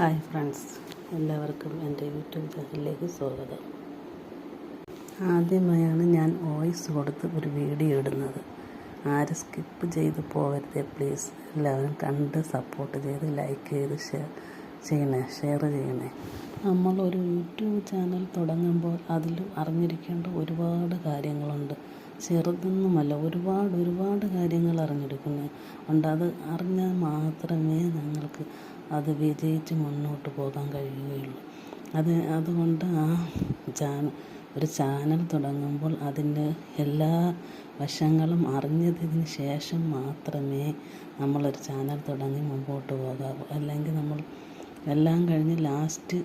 Hi friends എല്ലാവർക്കും എന്റെ YouTube ചാനലിലേക്ക് സ്വാഗതം. ആദ്യമായാണ് ഞാൻ വോയിസ് കൊടുത്ത് ഒരു വീഡിയോ ഇടുന്നത്. ആരും സ്കിപ്പ് ചെയ്ത് പോകരുത് പ്ലീസ്. എല്ലാവരും കണ്ട് സപ്പോർട്ട് ചെയ്ത് ലൈക്ക് ചെയ്ത് ഷെയർ ചെയ്യണേ ഷെയർ ചെയ്യണേ. നമ്മൾ ഒരു യൂട്യൂബ് ചാനൽ തുടങ്ങുമ്പോൾ അതിൽ അറിഞ്ഞിരിക്കേണ്ട ഒരുപാട് കാര്യങ്ങളുണ്ട്. ചെറുതൊന്നുമല്ല ഒരുപാട് ഒരുപാട് കാര്യങ്ങൾ അറിഞ്ഞെടുക്കുന്നത് ഉണ്ട്. അത് അറിഞ്ഞാൽ മാത്രമേ ഞങ്ങൾക്ക് അത് വിജയിച്ച് മുന്നോട്ട് പോകാൻ കഴിയുകയുള്ളൂ. അത് അതുകൊണ്ട് ആ ചാനൽ ഒരു ചാനൽ തുടങ്ങുമ്പോൾ അതിന്റെ എല്ലാ വശങ്ങളും അറിഞ്ഞതിന് ശേഷം മാത്രമേ നമ്മളൊരു ചാനൽ തുടങ്ങി മുമ്പോട്ട് പോകാവൂ. അല്ലെങ്കിൽ നമ്മൾ എല്ലാം കഴിഞ്ഞ് ലാസ്റ്റ്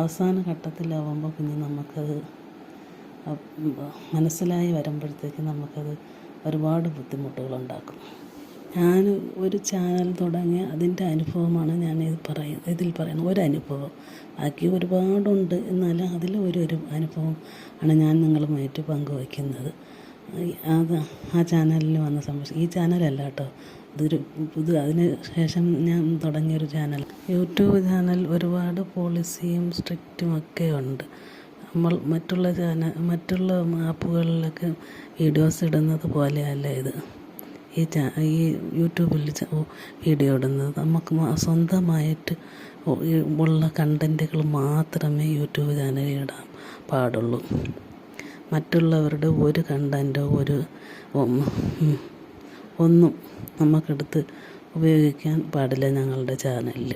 അവസാന ഘട്ടത്തിലാവുമ്പോൾ പിന്നെ നമുക്കത് മനസ്സിലായി വരുമ്പോഴത്തേക്ക് നമുക്കത് ഒരുപാട് ബുദ്ധിമുട്ടുകളുണ്ടാക്കും. ഞാൻ ഒരു ചാനൽ തുടങ്ങി അതിന്റെ അനുഭവമാണ് ഞാൻ ഇത് പറയുന്നത് ഇതിൽ പറയുന്നത്. ഒരു അനുഭവം ബാക്കി ഒരുപാടുണ്ട്. എന്നാലും അതിൽ ഒരു ഒരു അനുഭവം ആണ് ഞാൻ നിങ്ങളുമായിട്ട് പങ്കുവയ്ക്കുന്നത്. അത് ആ ചാനലിൽ വന്ന സംഭവം. ഈ ചാനലല്ല കേട്ടോ. ഇതൊരു ഇത് അതിന് ശേഷം ഞാൻ തുടങ്ങിയൊരു ചാനൽ യൂട്യൂബ് ചാനൽ ഒരുപാട് പോളിസിയും സ്ട്രിക്റ്റും ഒക്കെ ഉണ്ട്. നമ്മൾ മറ്റുള്ള ചാനൽ മറ്റുള്ള ആപ്പുകളിലൊക്കെ വീഡിയോസ് ഇടുന്നത് പോലെയല്ല ഇത്. ഈ ഈ യൂട്യൂബിൽ വീഡിയോ ഇടുന്നത് നമുക്ക് സ്വന്തമായിട്ട് ഉള്ള കണ്ടന്റുകൾ മാത്രമേ യൂട്യൂബ് ചാനലിൽ ഇടാൻ പാടുള്ളൂ. മറ്റുള്ളവരുടെ ഒരു കണ്ടന്റോ ഒരു ഒന്നും നമുക്കെടുത്ത് ഉപയോഗിക്കാൻ പാടില്ല ഞങ്ങളുടെ ചാനലിൽ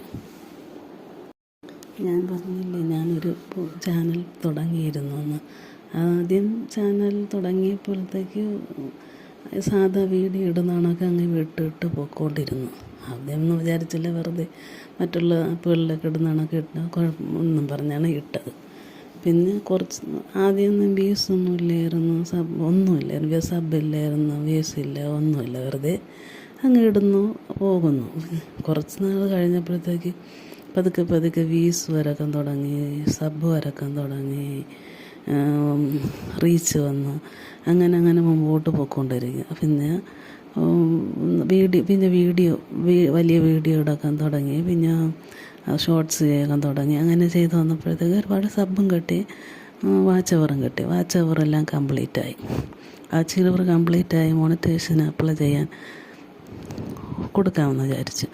ഞാൻ പറഞ്ഞില്ലേ ഞാനൊരു ചാനൽ തുടങ്ങിയിരുന്നു എന്ന്. ആദ്യം ചാനൽ തുടങ്ങിയപ്പോഴത്തേക്ക് സാധാ വീഡിയോ ഇടുന്നതാണൊക്കെ അങ്ങ് വിട്ടിട്ട് ആദ്യം ഒന്നും വിചാരിച്ചില്ല വെറുതെ മറ്റുള്ള ആപ്പുകളിലൊക്കെ ഇടുന്നതാണൊക്കെ ഇട്ട് കുഴപ്പമൊന്നും പറഞ്ഞാണ് ഇട്ടത്. പിന്നെ കുറച്ച് ആദ്യമൊന്നും വ്യൂസ് ഒന്നും ഇല്ലായിരുന്നു. സബ് ഒന്നുമില്ലായിരുന്നു സബ് ഇല്ലായിരുന്നു. വ്യൂസ് ഇല്ല. ഒന്നുമില്ല വെറുതെ അങ്ങ് ഇടുന്നു പോകുന്നു. കുറച്ച് നാൾ കഴിഞ്ഞപ്പോഴത്തേക്ക് പതുക്കെ പതുക്കെ വീസ് വരക്കാൻ തുടങ്ങി. സബ് വരക്കാൻ തുടങ്ങി. റീച്ച് വന്നു. അങ്ങനെ അങ്ങനെ മുമ്പോട്ട് പോയിക്കൊണ്ടിരിക്കുക. പിന്നെ വീഡിയോ പിന്നെ വീഡിയോ വലിയ വീഡിയോ എടുക്കാൻ തുടങ്ങി. പിന്നെ ഷോർട്സ് ചെയ്യാൻ തുടങ്ങി. അങ്ങനെ ചെയ്ത് വന്നപ്പോഴത്തേക്ക് ഒരുപാട് സബും കിട്ടി വാച്ച് അവറും കിട്ടി. വാച്ച് അവറെല്ലാം കംപ്ലീറ്റ് ആയി. വാച്ച് ചിലവർ കംപ്ലീറ്റായി മോണിറ്റേഷൻ അപ്ലൈ ചെയ്യാൻ കൊടുക്കാമെന്ന് വിചാരിച്ചു.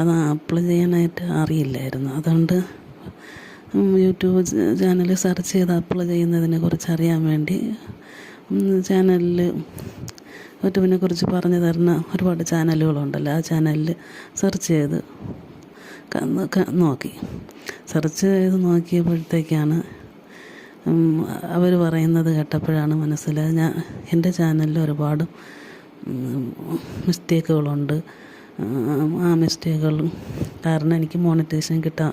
അത് അപ്ലൈ ചെയ്യാനായിട്ട് അറിയില്ലായിരുന്നു. അതുകൊണ്ട് യൂട്യൂബ് ചാനൽ സെർച്ച് ചെയ്ത് അപ്ലൈ ചെയ്യുന്നതിനെ കുറിച്ച് അറിയാൻ വേണ്ടി ചാനലിൽ യൂട്യൂബിനെ കുറിച്ച് പറഞ്ഞു തരുന്ന ഒരുപാട് ചാനലുകളുണ്ടല്ലോ. ആ ചാനലിൽ സെർച്ച് ചെയ്ത് നോക്കി. സെർച്ച് ചെയ്ത് നോക്കിയപ്പോഴത്തേക്കാണ് അവർ പറയുന്നത് കേട്ടപ്പോഴാണ് മനസ്സിലായത്. ഞാൻ എന്റെ ചാനലിൽ ഒരുപാട് മിസ്റ്റേക്കുകളുണ്ട്. ആ മിസ്റ്റേക്കുകൾ കാരണം എനിക്ക് മോണിറ്റൈസേഷൻ കിട്ടാൻ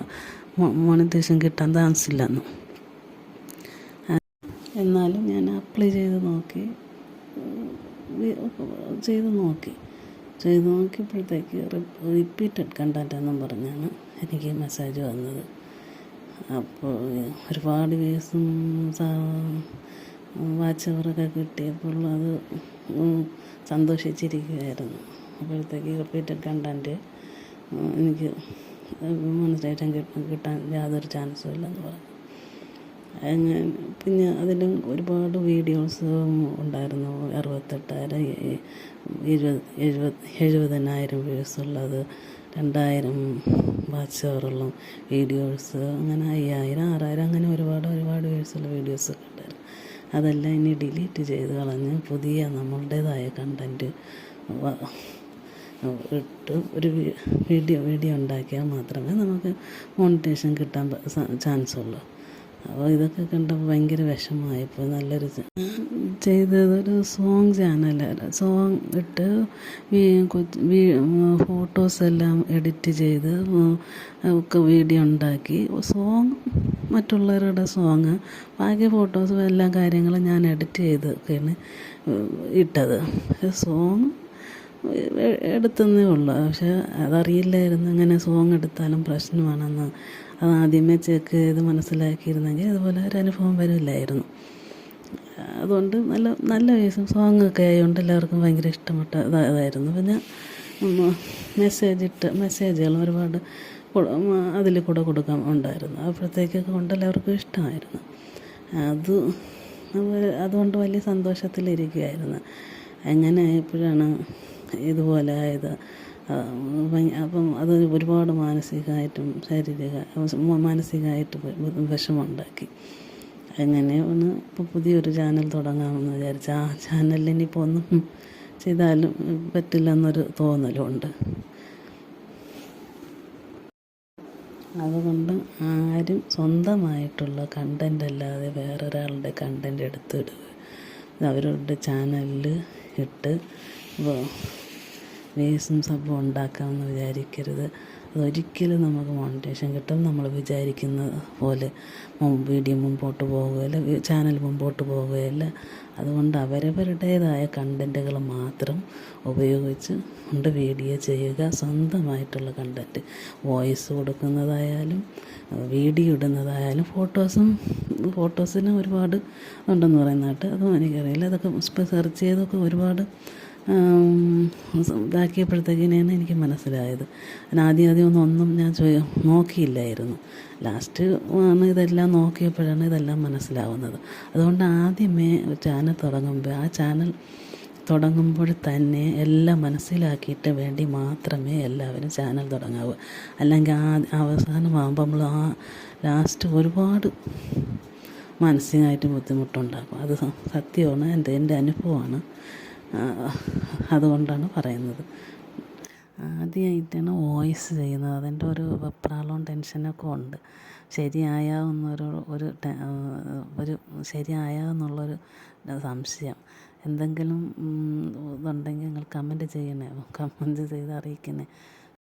മോണിറ്റേഷൻ കിട്ടാൻ താമസിച്ചില്ലെന്ന്. എന്നാലും ഞാൻ അപ്ലൈ ചെയ്ത് നോക്കി. ചെയ്ത് നോക്കി. ചെയ്ത് നോക്കിയപ്പോഴത്തേക്ക് റിപ്പീറ്റഡ് കണ്ടന്റ് എന്നും പറഞ്ഞാണ് എനിക്ക് മെസ്സേജ് വന്നത്. അപ്പോൾ ഒരുപാട് വ്യൂസും വാച്ച് അവറൊക്കെ കിട്ടിയപ്പോൾ അത് സന്തോഷിച്ചിരിക്കുകയായിരുന്നു. അപ്പോഴത്തേക്ക് റിപ്പീറ്റഡ് കണ്ടന്റ് എനിക്ക് മോണിറ്റൈസേഷൻ കിട്ടാൻ യാതൊരു ചാൻസും ഇല്ലെന്ന് പറഞ്ഞു. അങ്ങനെ പിന്നെ അതിലും ഒരുപാട് വീഡിയോസ് ഉണ്ടായിരുന്നു. അറുപത്തെട്ടായിരം ഇരുപത് എഴുപത് എഴുപതിനായിരം വ്യൂസ് ഉള്ളത് രണ്ടായിരം വാച്ച് വീഡിയോസ് അങ്ങനെ അയ്യായിരം ആറായിരം അങ്ങനെ ഒരുപാട് ഒരുപാട് വ്യൂസുള്ള വീഡിയോസൊക്കെ ഉണ്ടായിരുന്നു. അതെല്ലാം ഇനി ഡിലീറ്റ് ചെയ്ത് കളഞ്ഞ് പുതിയ നമ്മളുടേതായ കണ്ടന്റ് ഇട്ട് ഒരു വീഡിയോ വീഡിയോ ഉണ്ടാക്കിയാൽ മാത്രമേ നമുക്ക് മോണിറ്റേഷൻ കിട്ടാൻ ചാൻസ് ഉള്ളൂ. അപ്പോൾ ഇതൊക്കെ കണ്ടപ്പോൾ ഭയങ്കര വിഷമമായിപ്പോൾ നല്ലൊരു ചെയ്തതൊരു സോങ് ചാനൽ സോങ് ഇട്ട് ഫോട്ടോസ് എല്ലാം എഡിറ്റ് ചെയ്ത് ഒക്കെ വീഡിയോ ഉണ്ടാക്കി. സോങ് മറ്റുള്ളവരുടെ സോങ് ബാക്കി ഫോട്ടോസും എല്ലാ കാര്യങ്ങളും ഞാൻ എഡിറ്റ് ചെയ്തൊക്കെയാണ് ഇട്ടത്. സോങ് എടുത്തന്നേ ഉള്ളൂ. പക്ഷെ അതറിയില്ലായിരുന്നു ഇങ്ങനെ സോങ് എടുത്താലും പ്രശ്നമാണെന്ന്. അത് ആദ്യമേ ചെക്ക് ചെയ്ത് മനസ്സിലാക്കിയിരുന്നെങ്കിൽ അതുപോലെ ഒരു അനുഭവം വരില്ലായിരുന്നു. അതുകൊണ്ട് നല്ല നല്ല വേസും സോങ്ങൊക്കെ ആയതുകൊണ്ട് എല്ലാവർക്കും ഭയങ്കര ഇഷ്ടപ്പെട്ട ഇതായിരുന്നു. പിന്നെ മെസ്സേജ് ഇട്ട് മെസ്സേജുകൾ ഒരുപാട് അതിൽ കൂടെ കൊടുക്കാൻ ഉണ്ടായിരുന്നു. അപ്പോഴത്തേക്കൊക്കെ കൊണ്ട് എല്ലാവർക്കും ഇഷ്ടമായിരുന്നു. അത് അതുകൊണ്ട് വലിയ സന്തോഷത്തിലിരിക്കുകയായിരുന്നു. അങ്ങനെ ആയപ്പോഴാണ് ഇതുപോലെ ആയത് അപ്പം അത് ഒരുപാട് മാനസികമായിട്ടും ശാരീരിക മാനസികമായിട്ട് വിഷമമുണ്ടാക്കി. ഒന്ന് ഇപ്പോൾ പുതിയൊരു ചാനൽ തുടങ്ങാമെന്ന് വിചാരിച്ചു ആ ചാനലിനിപ്പോൾ ഒന്നും ചെയ്താലും പറ്റില്ല എന്നൊരു തോന്നലുണ്ട്. അതുകൊണ്ട് ആരും സ്വന്തമായിട്ടുള്ള കണ്ടന്റ് അല്ലാതെ വേറൊരാളുടെ കണ്ടന്റ് എടുത്തിടുക. അവരുടെ ചാനലിൽ ഇട്ട് വേസ്റ്റും സബ്ബും ഉണ്ടാക്കാമെന്ന് വിചാരിക്കരുത്. അതൊരിക്കലും നമുക്ക് മോണിറ്റേഷൻ കിട്ടും. നമ്മൾ വിചാരിക്കുന്ന പോലെ വീഡിയോ മുമ്പോട്ട് പോവുകയില്ല ചാനൽ മുമ്പോട്ട് പോവുകയില്ല. അതുകൊണ്ട് അവരവരുടേതായ കണ്ടന്റുകൾ മാത്രം ഉപയോഗിച്ച് കൊണ്ട് വീഡിയോ ചെയ്യുക. സ്വന്തമായിട്ടുള്ള കണ്ടന്റ് വോയിസ് കൊടുക്കുന്നതായാലും വീഡിയോ ഇടുന്നതായാലും ഫോട്ടോസും ഫോട്ടോസിന് ഒരുപാട് ഉണ്ടെന്ന് പറയുന്നതായിട്ട് അതും എനിക്കറിയില്ല. അതൊക്കെ സെർച്ച് ചെയ്തൊക്കെ ഒരുപാട് ഇതാക്കിയപ്പോഴത്തേക്കിനാണ് എനിക്ക് മനസ്സിലായത്. ഞാൻ ആദ്യം ആദ്യം ഒന്നും ഒന്നും ഞാൻ നോക്കിയില്ലായിരുന്നു. ലാസ്റ്റ് ആണ് ഇതെല്ലാം നോക്കിയപ്പോഴാണ് ഇതെല്ലാം മനസ്സിലാവുന്നത്. അതുകൊണ്ട് ആദ്യമേ ചാനൽ തുടങ്ങുമ്പോൾ ആ ചാനൽ തുടങ്ങുമ്പോൾ തന്നെ എല്ലാം മനസ്സിലാക്കിയിട്ട് വേണ്ടി മാത്രമേ എല്ലാവരും ചാനൽ തുടങ്ങാവൂ. അല്ലെങ്കിൽ ആ അവസാനമാകുമ്പോൾ നമ്മൾ ആ ലാസ്റ്റ് ഒരുപാട് മാനസികമായിട്ട് ബുദ്ധിമുട്ടുണ്ടാക്കും അത് സത്യമാണ് എന്റെ എന്റെ അനുഭവമാണ്. അതുകൊണ്ടാണ് പറയുന്നത്. ആദ്യമായിട്ടാണ് വോയിസ് ചെയ്യുന്നത്. അതിന്റെ ഒരു വെപ്രാളവും ടെൻഷനൊക്കെ ഉണ്ട്. ശരിയായോ എന്നൊരു ഒരു ഒരു ശരിയായോ എന്നുള്ളൊരു സംശയം. എന്തെങ്കിലും ഇതുണ്ടെങ്കിൽ നിങ്ങൾ കമന്റ് ചെയ്യണേ. കമന്റ് ചെയ്ത് അറിയിക്കണേ.